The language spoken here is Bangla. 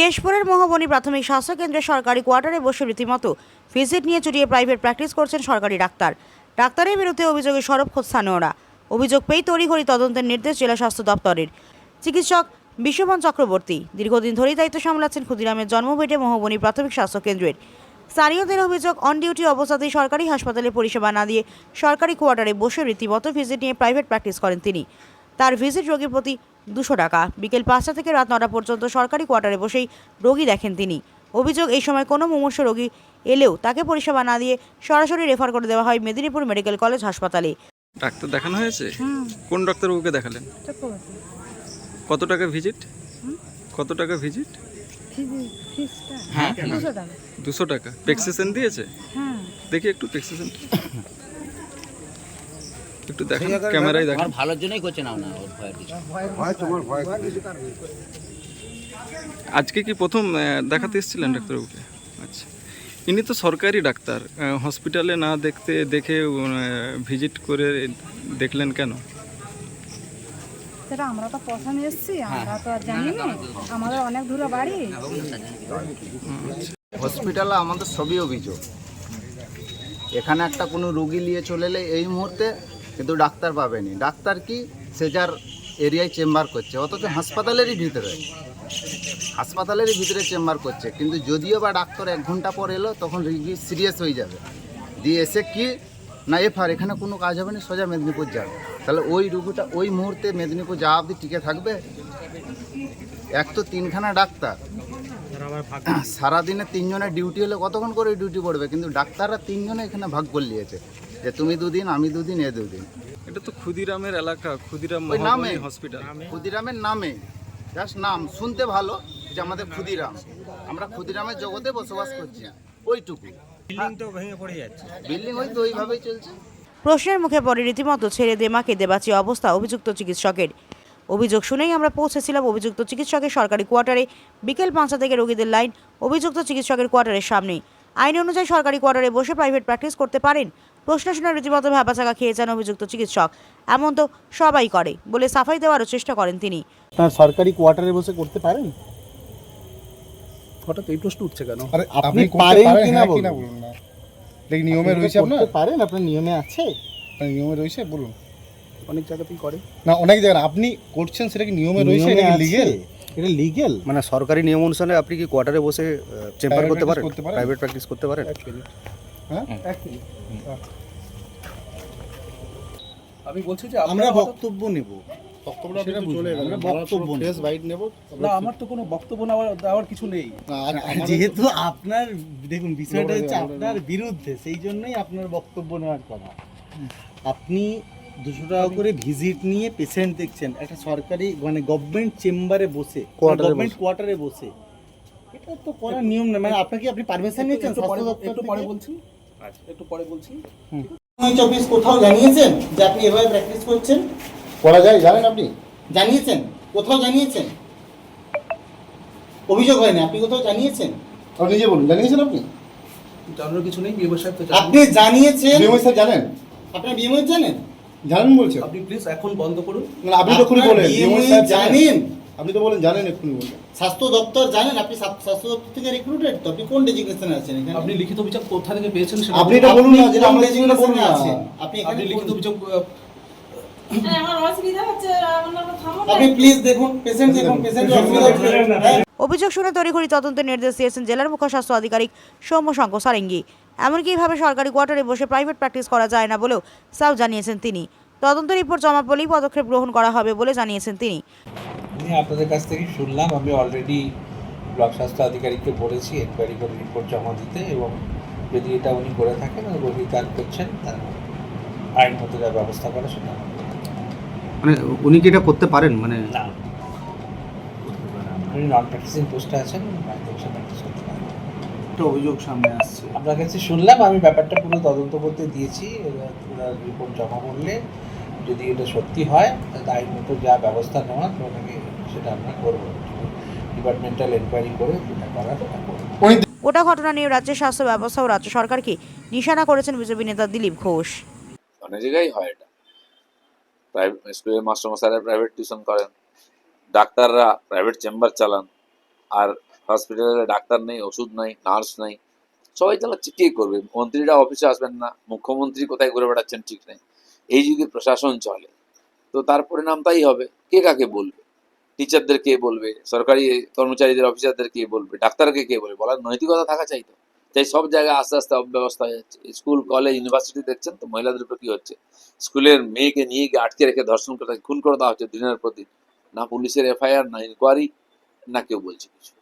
কেশপুরের মোহবনী প্রাথমিক স্বাস্থ্য কেন্দ্রে সরকারি কোয়ার্টারে বসে রীতিমতো ভিজিট নিয়ে চুটিয়ে প্রাইভেট প্র্যাকটিস করছেন সরকারি ডাক্তার। ডাক্তারের বিরুদ্ধে অভিযোগে সরব স্থানীয়রা অভিযোগ পেয়ে তড়িঘড়ি তদন্তের নির্দেশ জেলা স্বাস্থ্য দপ্তরের। চিকিৎসক বিশ্বমন চক্রবর্তী দীর্ঘদিন ধরেই দায়িত্ব সামলাচ্ছেন ক্ষুদিরামের জন্মভিটে মোহবনী প্রাথমিক স্বাস্থ্য কেন্দ্রের। স্থানীয়দের অভিযোগ অন ডিউটি অবস্থাতেই সরকারি হাসপাতালে পরিষেবা না দিয়ে সরকারি কোয়ার্টারে বসে রীতিমতো ভিজিট নিয়ে প্রাইভেট প্র্যাকটিস করেন তিনি। তার ভিজিট রোগীর প্রতি দুশো টাকা। বিকেল পাঁচটা থেকে রাত নটা পর্যন্ত সরকারি কোয়ার্টারে বসেই রোগী দেখেন তিনি। অভিযোগ এই সময় কোনো মুমূর্ষ রোগী এলেও তাকে পরিষেবা না দিয়ে সরাসরি রেফার করে দেওয়া হয় মেদিনীপুর মেডিকেল কলেজ হাসপাতালে। ডাক্তার দেখানো হয়েছে? কোন ডাক্তারবাবুকে দেখালেন? কত টাকা ভিজিট? কত টাকা ভিজিট? হ্যাঁ দুশো টাকা। দুশো দিয়েছে? হ্যাঁ। দেখি একটু একটু দেখেন ক্যামেরায় দেখেন আমার ভালোর জন্যই করছে না না ওর ভয়ের কিছু আজকে কি প্রথম দেখাতে এসেছিলেন ডাক্তারবাবুকে আচ্ছা ইনি তো সরকারি ডাক্তার হসপিটালে না দেখতে দেখে ভিজিট করে দেখলেন কেন সেটা আমরা তো পছন্দ এসেছি আমরা তো আর জানি না আমাদের অনেক দূরে বাড়ি হসপিটালে আমাদের সবই অভিযোগ এখানে একটা কোনো রুগী নিয়ে চলে এলে এই মুহূর্তে কিন্তু ডাক্তার পাবেনি। ডাক্তার কি সে যার এরিয়ায় চেম্বার করছে, অথচ হাসপাতালেরই ভিতরে। হাসপাতালেরই ভিতরে চেম্বার করছে, কিন্তু যদিও বা ডাক্তার এক ঘণ্টা পর এলো, তখন রুগী সিরিয়াস হয়ে যাবে। দিয়ে এসে কি? না এফার এখানে কোনো কাজ হবে না, সোজা মেদিনীপুর যাবে। তাহলে ওই রুগীটা ওই মুহূর্তে মেদিনীপুর যাওয়া অবধি টিকে থাকবে? এক তো তিনখানা ডাক্তার। সারাদিনে তিনজনের ডিউটি হলে কতক্ষণ করে ডিউটি পড়বে? কিন্তু ডাক্তাররা তিনজনে এখানে ভাগ করে নিয়েছে। যে তুমি দুদিন আমি দুদিন এ দুদিন। এটা তো ক্ষুদিরামের এলাকা ক্ষুদিরাম নামে। হসপিটাল ক্ষুদিরামের নামে। জাস্ট নাম শুনতে ভালো যে আমাদের ক্ষুদিরাম। আমরা ক্ষুদিরামের জগতে বসবাস করছি। ওইটুকু। বিল্ডিং তো ভেঙে পড়ে যাচ্ছে। বিল্ডিং ওই তো ওইভাবেই চলছে। প্রশ্নের মুখে পড়ে রীতিমতো ছেড়ে দেমাকে দেবাচি অবস্থা অভিযুক্ত চিকিৎসকের। অভিযোগ শুনেই আমরা পৌঁছেছিলাম অভিযুক্ত চিকিৎসকের সরকারি কোয়ার্টারে। বিকেল পাঁচটা থেকে রোগীদের লাইন অভিযুক্ত চিকিৎসকের কোয়ার্টারের সামনেই। আইন অনুযায়ী সরকারি কোয়ার্টারে বসে প্রাইভেট প্র্যাকটিস করতে পারেন। প্রশ্ন শুনে রীতিমতো ভ্যাপাচাকা খেয়েছেন অভিযুক্ত চিকিৎসক। এমন তো সবাই করে বলে সাফাই দেওয়ারও চেষ্টা করেন তিনি। আপনার সরকারি কোয়ার্টারে বসে করতে পারেন? হঠাৎ এই প্রশ্ন উঠছে কেন? আরে আপনি করতে পারেন কিনা হ্যাঁ বলুন। না। নিয়মে রয়েছে আপনার? করতে পারেন আপনার নিয়মে আছে। আপনার নিয়মে রয়েছে? বলুন। অনেক জায়গাতেই করে। না অনেক জায়গায় আপনি করছেন সেটা কি নিয়মে রয়েছে? এটা নিয়মে কি আছে? লিগেল এটা লিগেল মানে সরকারি নিয়ম অনুসারে আপনি কি কোয়ার্টারে বসে চেম্বার করতে পারেন? করতে পারেন? প্রাইভেট প্র্যাকটিস করতে পারেন? আমি বলছি যে আমরা বক্তব্য নেব। আপনি বুঝুন, চলে আমরা গেলেন বক্তব্য নেব। ফেস বাইট নেব। না আমার তো কোনো বক্তব্য দেওয়ার কিছু নেই। না, আর আমাদের- যেহেতু আপনার দেখুন বিষয়টা হচ্ছে আপনার বিরুদ্ধে সেই জন্যই আপনার বক্তব্য নেওয়ার কথা। আপনি দুশো টাকা করে ভিজিট নিয়ে পেশেন্ট দেখছেন একটা সরকারি মানে গভর্নমেন্ট চেম্বারে বসে গভর্নমেন্ট কোয়ার্টারে বসে। এটা তো করার নিয়ম না। মানে আপনাকে আপনি পারমিশন নিয়েছেন? একটু পরে স্বাস্থ্য দপ্তর পরে বলছি। একটু পরে বলছি। অফিস কোথাও জানিয়েছেন যে আপনি এভাবে প্র্যাকটিস করছেন? করা যায় জানেন আপনি? জানিয়েছেন কোথাও জানিয়েছেন? অভিযোগ হয়নি আপনি কোথাও জানিয়েছেন? আপনি নিজে বলুন জানিয়েছেন আপনি? জানানোর কিছু নেই বিয়ে সাহেব। আপনি জানিয়েছেন বিএমএস জানেন? আপনার বিএমএ জানেন? জানেন বলছেন। আপনি প্লিজ এখন বন্ধ করুন। মানে আপনি তো এক্ষুনি বলেন জানেন। আপনি তো বলেন জানেন এক্ষুনি বলেন। স্বাস্থ্য দপ্তর জানেন আপনি স্বাস্থ্য দপ্তর থেকে রিক্রুটেড তো আপনি কোন ডেজিগনেশনে আছেন এখানে? আপনি লিখিত অভিযোগ কোথা থেকে পেয়েছেন সেটা আপনি এটা বলুন না যেটা কোন আমরা জীবনে বলুন আছেন? আপনি আপনি এখানে লিখিত কোন- অভিযোগ আমার অসুবিধা হচ্ছে আমার থামো আপনি প্লিজ দেখুন পেশেন্ট দেখুন পেশেন্ট অসুবিধা হচ্ছে। হ্যাঁ? অভিযোগ শুনে তড়িঘড়ি তদন্তের নির্দেশ দিয়েছেন জেলার মুখ্য স্বাস্থ্য আধিকারিক সৌম্য শঙ্কর সারেঙ্গি। এমনকি এইভাবে সরকারি কোয়ার্টারে বসে প্রাইভেট প্র্যাকটিস করা যায় না বলেও সাউ জানিয়েছেন তিনি। তদন্ত রিপোর্ট জমা পড়লেই পদক্ষেপ গ্রহণ করা হবে বলে জানিয়েছেন তিনি। আমি আপনাদের কাছ থেকে শুনলাম। আমি অলরেডি ব্লক স্বাস্থ্য আধিকারিককে বলেছি এনকোয়ারি করে রিপোর্ট জমা দিতে এবং যদি এটা উনি করে থাকেন অধিকার করছেন তার আইন মতো যা ব্যবস্থা করে সেটা। মানে উনি কি এটা করতে পারেন? মানে না। উনি নন প্র্যাকটিসিং পোস্টে আছেন প্র্যাকটিস করতে পারেন। একটা অভিযোগ সামনে আসছে। আপনার কাছে শুনলাম আমি ব্যাপারটা পুরো তদন্ত করতে দিয়েছি রিপোর্ট জমা করলে যদি এটা সত্যি হয় তাহলে আইন মতো যা ব্যবস্থা নেওয়া ওটাকে সেটা আমরা করব। ডিপার্টমেন্টাল এনকোয়ারি করে সেটা করব গোটা ঘটনা নিয়ে রাজ্যের স্বাস্থ্য ব্যবস্থা ও রাজ্য সরকারকে নিশানা করেছেন বিজেপি নেতা দিলীপ ঘোষ? অনেক জায়গায় হয় এটা। প্রাইভেট স্কুলের মাস্টারমশাইরা প্রাইভেট টিউশন করেন ডাক্তাররা প্রাইভেট চেম্বার চালান আর হসপিটালে ডাক্তার নেই ওষুধ নাই নার্স নাই সবাই চালাচ্ছে কে করবে। মন্ত্রীরা অফিসে আসবেন না মুখ্যমন্ত্রী কোথায় ঘুরে বেড়াচ্ছেন ঠিক নেই। এই যদি প্রশাসন চলে তো তার পরিণাম তাই হবে কে কাকে বলবে? টিচারদের কে বলবে, সরকারি কর্মচারীদের অফিসারদের কে বলবে, ডাক্তারকে কে বলবে? বলার নৈতিকতা থাকা চাই তো। তাই সব জায়গায় আস্তে আস্তে অব্যবস্থা হয়ে যাচ্ছে। স্কুল কলেজ ইউনিভার্সিটি দেখছেন তো, মহিলাদের উপর কি হচ্ছে? স্কুলের মেয়েকে নিয়ে গিয়ে আটকে রেখে ধর্ষণ করে খুন করে দেওয়া হচ্ছে দিনের প্রতি না পুলিশের এফআইআর, না ইনকোয়ারি না কেউ বলছে কিছু।